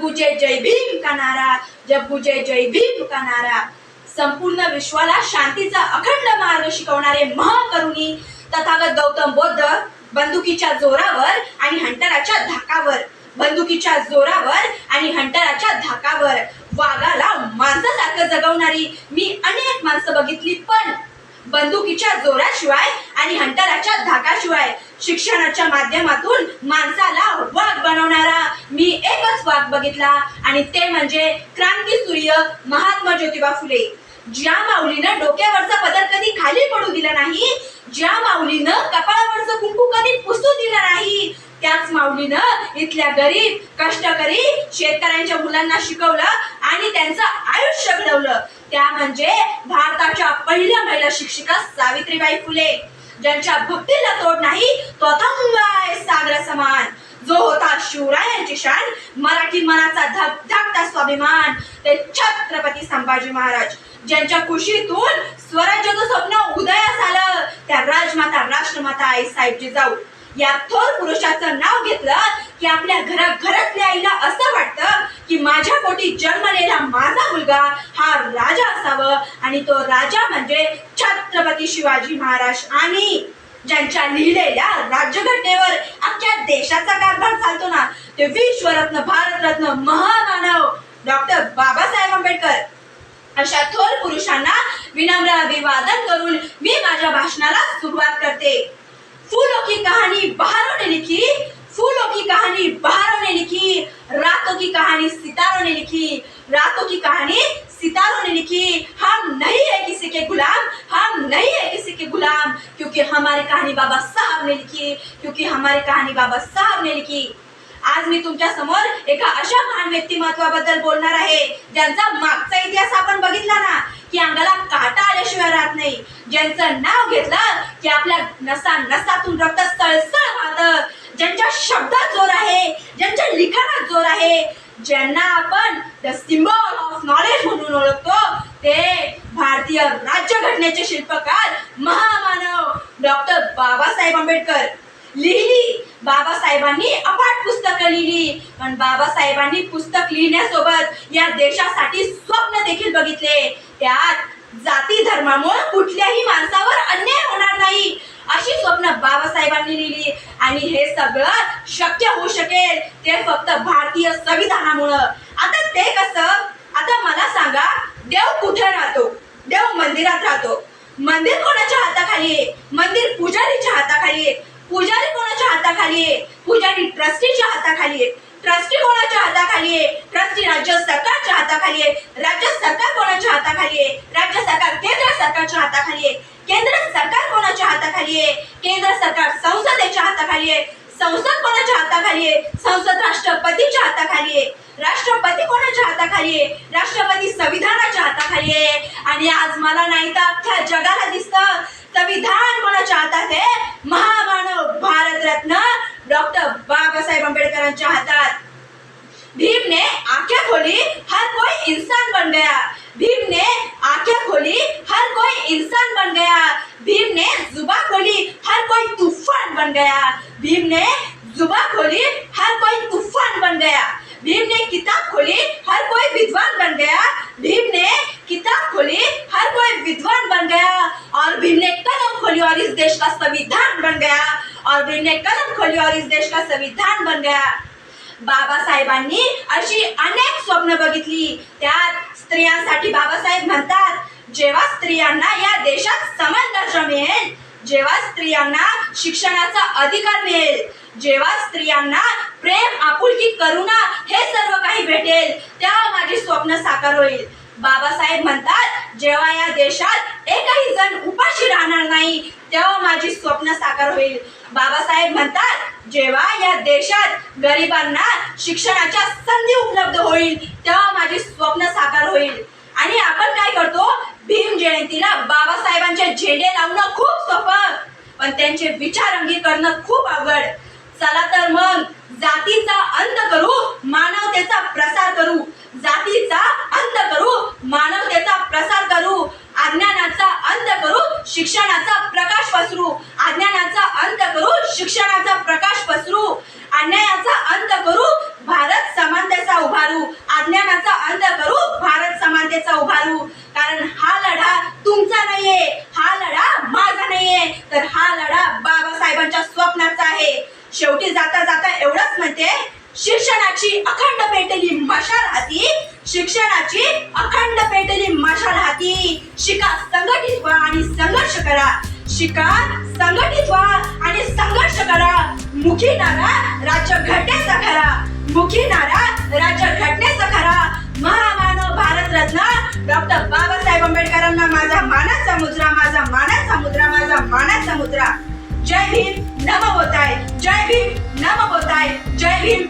गुजे जय भीम का नारा जब गुजे जय भीम का नारा। संपूर्ण विश्वाला शांतीचा अखंड मार्ग शिकवणारे महाकरुणी तथागत गौतम बुद्ध बंदुकीच्या जोरावर आणि हंटराच्या धाकावर. बंदुकीच्या जोरावर आणि हंटराच्या धाकावर. वाघाला माणसासारखं जगवणारी मी अनेक माणसं बघितली पण बंदुकीच्या जोराशिवाय आणि हंटराच्या धाकाशिवाय शिक्षणाच्या माध्यमातून माणसाला वाघ बनवणारा मी एकच वाघ बघितला आणि ते म्हणजे क्रांती सूर्य महात्मा ज्योतिबा फुले. ज्या माऊलीनं डोक्यावरचा पदर कधी खाली पडू दिला नाही ज्या माऊलीनं कपाळावरचं कुंकू कधी पुसू दिलं नाही त्याच माऊलीनं इथल्या गरीब कष्टकरी शेतकऱ्यांच्या मुलांना शिकवलं आणि त्यांचं आयुष्य घडवलं. त्या म्हणजे भारताच्या पहिल्या महिला शिक्षिका सावित्रीबाई फुले. ज्यांच्या भक्तीला तोड नाही तो अथंग आहे सागर समान. जो होता शिवरायांची शान मराठी मनाचा धक स्वाभिमान. ते छत्रपती संभाजी महाराज. ज्यांच्या कुशीतून स्वराज्याचं स्वप्न उदयास आलं त्या राजमाता राष्ट्रमाता आई साहेब जिजाऊ या थोर पुरुषाचं नाव घेतलं की आपल्या घरा घरातल्या आईला असं वाटतं की माझ्या पोटी जन्मलेला माझा मुलगा हा राजा असावं आणि तो राजा म्हणजे छत्रपती शिवाजी महाराज आणि ज्यांच्या लिहिलेल्या राज्यघटनेवर अख्ख्या देशाचा कारभार चालतो ना ते विश्वरत्न भारतरत्न महामानव डॉक्टर बाबासाहेब आंबेडकर. अशा थोर पुरुषांना विनम्र अभिवादन करून मी माझ्या भाषणाला सुरुवात करते. फूलों की कहानी बहारों ने लिखी फूलों की कहानी बहारों ने लिखी रातों की कहानी सितारों ने लिखी रातों की कहानी सितारों ने लिखी। हम नहीं है किसी के गुलाम हम नहीं है किसी के गुलाम क्योंकि हमारी कहानी बाबा साहब ने लिखी क्योंकि हमारी कहानी बाबा साहब ने लिखी। आज मी तुमच्यासमोर एका अशा महान व्यक्तिमत्वाबद्दल बोलणार आहे ज्यांचा मागचा इतिहास आपण बघितला ना की अंगाला काटा आल्याशिवाय राहत नाही. ज्यांचं नाव घेतलं की आपल्या नसा नसातून रक्त सळसळ वाहत. ज्यांच्या शब्दात जोर आहे ज्यांच्या लिखाणात जोर आहे ज्यांना आपण द सिम्बॉल ऑफ नॉलेज म्हणून ओळखतो ते भारतीय राज्यघटनेचे शिल्पकार महामानव डॉक्टर बाबासाहेब आंबेडकर. लिहिली बाबासाहेबांनी अफाट पुस्तकं लिहिली पण बाबासाहेबांनी पुस्तक लिहिण्यासोबत या देशासाठी स्वप्न देखील बघितले. त्यात जाती धर्मामुळे कुठल्याही माणसावर अन्याय होणार नाही अशी स्वप्न बाबासाहेबांनी लिहिली. आणि हे सगळं शक्य होऊ शकेल ते फक्त भारतीय संविधानामुळं. आता ते कसं? आता मला सांगा देव कुठे राहतो? देव मंदिरात राहतो. मंदिर कोणाच्या हाताखाली आहे? मंदिर पुजारीच्या हाताखाली आहे. पुजारी कोणाच्या हाताखाली आहे? पुजारी ट्रस्टीच्या हाताखाली आहे. ट्रस्टी कोणाच्या हाताखाली आहे? ट्रस्टी राज्य सरकारच्या हाताखाली आहे. राज्य सरकार कोणाच्या हाताखाली आहे? राज्य सरकार केंद्र सरकारच्या हाताखाली आहे. केंद्र सरकार कोणाच्या हाताखाली आहे? केंद्र सरकार संसदेच्या हाताखाली आहे. संसद कोणाच्या हाताखाली आहे? संसद राष्ट्रपतीच्या हाताखाली आहे. राष्ट्रपती कोणाच्या हाताखाली आहे? राष्ट्रपती संविधानाच्या हाताखाली आहे. आणि आज मला नाही तर अख्ख्या जगाला दिसतं. संविधान कोणाच्या हातात आहे? महामानव भारतरत्न डॉक्टर बाबासाहेब आंबेडकरांच्या हातात. आँखें खोली, हर कोई इंसान बन गया। भीम ने आँखें खोली, हर कोई इंसान बन गया। भीम ने जुबा खोली, हर कोई तूफ़ान बन गया। भीम ने जुबा खोली, हर कोई तूफ़ान बन गया। भीम ने किताब खोली, हर कोई विद्वान बन गया। भीम ने किताब खोली, हर कोई विद्वान बन गया। और भीम ने कलम खोली और इस देश का संविधान बन गया। और भीम ने कलम खोली और इस देश का संविधान बन गया। बाबासाहेबांनी अशी अनेक स्वप्न बघितली. त्यात स्त्रियांसाठी बाबासाहेब म्हणतात जेव्हा स्त्रियांना या देशात समान दर्जा मिळेल जेव्हा स्त्रियांना शिक्षणाचा अधिकार मिळेल जेव्हा स्त्रियांना प्रेम आपुलकी करुणा हे सर्व काही भेटेल तेव्हा माझी स्वप्न साकार होईल. बाबासाहेब म्हणतात जेव्हा या देशात एकही जण उपाशी राहणार नाही तेव्हा माझी स्वप्न साकार होईल. बाबासाहेब म्हणतात जेव्हा या देशात गरिबांना शिक्षणाच्या संधी उपलब्ध होईल तेव्हा माझी स्वप्न साकार होईल. आणि आपण काय करतो? भीम जयंतीला बाबासाहेबांचे झेंडे लावणं खूप सोपं. पण त्यांचे विचार अंगीकरणं खूप अवघड. चला तर मग जातीचा अंत करू मानवतेचा प्रसार करू जातीचा अंत करू मानवतेचा प्रसार करू अज्ञानाचा अंत करू शिक्षणाचा प्रकाश पसरू अज्ञानाचा अंत करू शिक्षणाचा प्रकाश पसरू अन्यायाचा अंत करू भारत समानतेचा उभारू पेटली मशाल हाती शिक्षणाची अखंड पेटली मशाल हाती. शिका संघटित व्हा आणि संघर्ष करा. शिका संघटित व्हा आणि संघर्ष करा. मुखी नारा राज्य घटनेचा खरा. मुखी नारा राज्य घटनेचा खरा. महामानव भारतरत्न डॉक्टर बाबासाहेब आंबेडकरांना माझा मानाचा मुद्रा माझा मानाचा मुद्रा माझा मानाचा मुद्रा. जय भीम नम होताय. जय भीम नम होताय. जय भीम